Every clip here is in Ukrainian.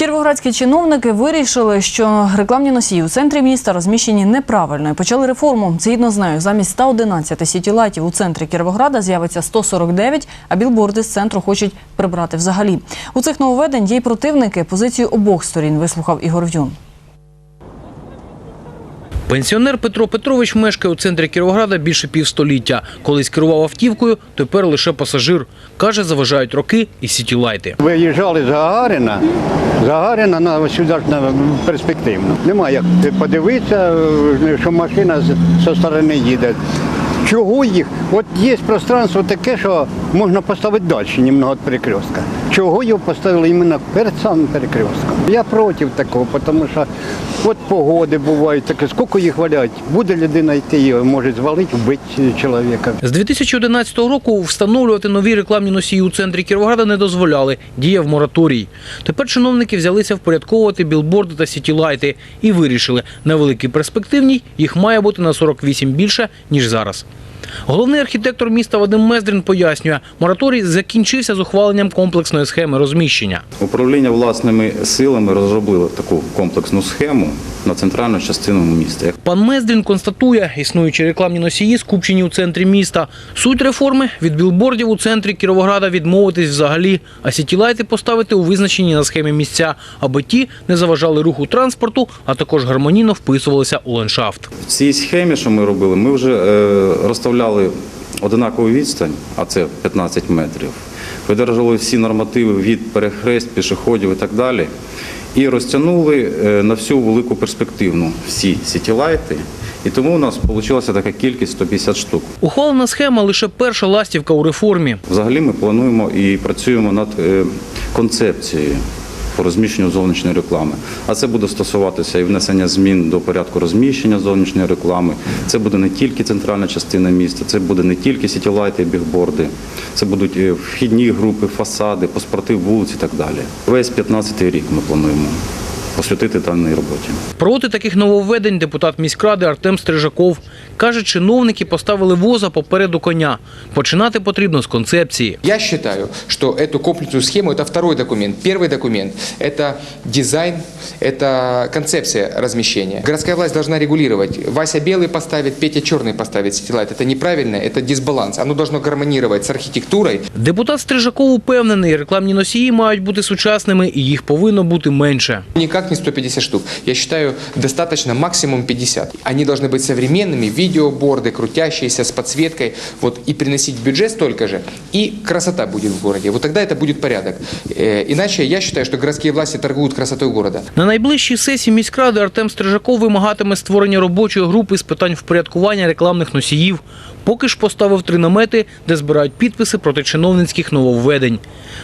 Кіровоградські чиновники вирішили, що рекламні носії у центрі міста розміщені неправильно і почали реформу. Згідно з нею, замість 111 сітілайтів у центрі Кіровограда з'явиться 149, а білборди з центру хочуть прибрати взагалі. У цих нововведень є й противники. Позицію обох сторін вислухав Ігор В'юн. Пенсіонер Петро Петрович мешкає у центрі Кіровограда більше півстоліття. Колись керував автівкою, тепер лише пасажир. Каже, заважають роки і сітілайти. Виїжджали з Гагарина, з Гагарина на сюди на перспективну. Немає як подивитися, що машина з сторони їде. Чого їх? От є пространство таке, що можна поставити далі, немного від перекрестка. Чого його поставили іменно перед самим перекрестком? Я проти такого, тому що от погоди бувають таке, скільки їх валять. Буде людина йти, і може звалити, вбити чоловіка. З 2011 року встановлювати нові рекламні носії у центрі Кіровограда не дозволяли. Діяв мораторій. Тепер чиновники взялися впорядковувати білборди та сітілайти і вирішили, на великій перспективній їх має бути на 48 більше, ніж зараз. Головний архітектор міста Вадим Мездрин пояснює, мораторій закінчився з ухваленням комплексної схеми розміщення. Управління власними силами розробило таку комплексну схему на центральну частину міста. Пан Мездрін констатує, існуючі рекламні носії скупчені у центрі міста. Суть реформи від білбордів у центрі Кіровограда відмовитись взагалі, а сітілайти поставити у визначені на схемі місця, аби ті не заважали руху транспорту, а також гармонійно вписувалися у ландшафт. В цій схемі, що ми робили, ми вже е, розставляли одинакову відстань, а це 15 метрів. Видержали всі нормативи від перехрест, пішоходів і так далі. І розтягнули е, на всю велику перспективну всі сітілайти. І тому у нас вийшла така кількість 150 штук. Ухвалена схема лише перша ластівка у реформі. Взагалі ми плануємо і працюємо над е, концепцією по розміщенню зовнішньої реклами. А це буде стосуватися і внесення змін до порядку розміщення зовнішньої реклами. Це буде не тільки центральна частина міста, це буде не тільки сітілайти і бігборди, це будуть е, вхідні групи, фасади, паспорти вулиць і так далі. Весь 15-й рік ми плануємо посвятити даній роботі. Проти таких нововведень депутат міськради Артем Стрижаков каже, чиновники поставили воза попереду коня. Починати потрібно з концепції. Я считаю, что эту комплексную схему – это второй документ. Первый документ – это дизайн, это концепция размещения. Городская власть должна регулировать. Вася белый поставит, Петя черный поставит сетилайт. Это неправильно, это дисбаланс. Оно должно гармонировать с архитектурой. Депутат Стрижаков упевнений, рекламні носії мають бути сучасними і їх повинно бути менше. Никак не 150 штук. Я считаю, достаточно максимум 50. Они должны быть современными, видеоборды, крутящиеся, с подсветкой. Вот, и приносить в бюджет столько же. И красота будет в городе. Вот тогда это будет порядок. Э, Иначе я считаю, что городские власти торгуют красотой города. На найближчій сесії міськради Артем Стрижаков вимагатиме створення робочої групи з питань впорядкування рекламних носіїв. Поки ж поставив три намети, де збирають підписи проти чиновницьких нововведень.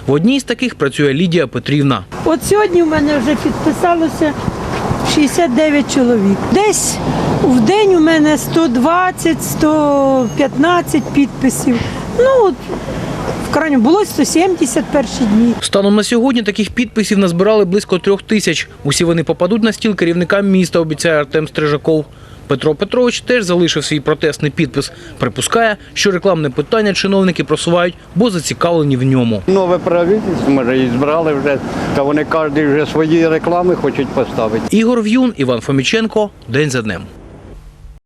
В одній з таких працює Лідія Петрівна. От сьогодні в мене вже підписалося 69 чоловік. Десь в день у мене 120, 115 підписів. Ну, в крайньому було 170 перші дні. Станом на сьогодні таких підписів назбирали близько трьох тисяч. Усі вони попадуть на стіл керівника міста, обіцяє Артем Стрижаков. Петро Петрович теж залишив свій протестний підпис. Припускає, що рекламне питання чиновники просувають, бо зацікавлені в ньому. Нове правительство, може, і збрали вже, та вони кожен вже свої реклами хочуть поставити. Ігор В'юн, Іван Фоміченко. День за днем.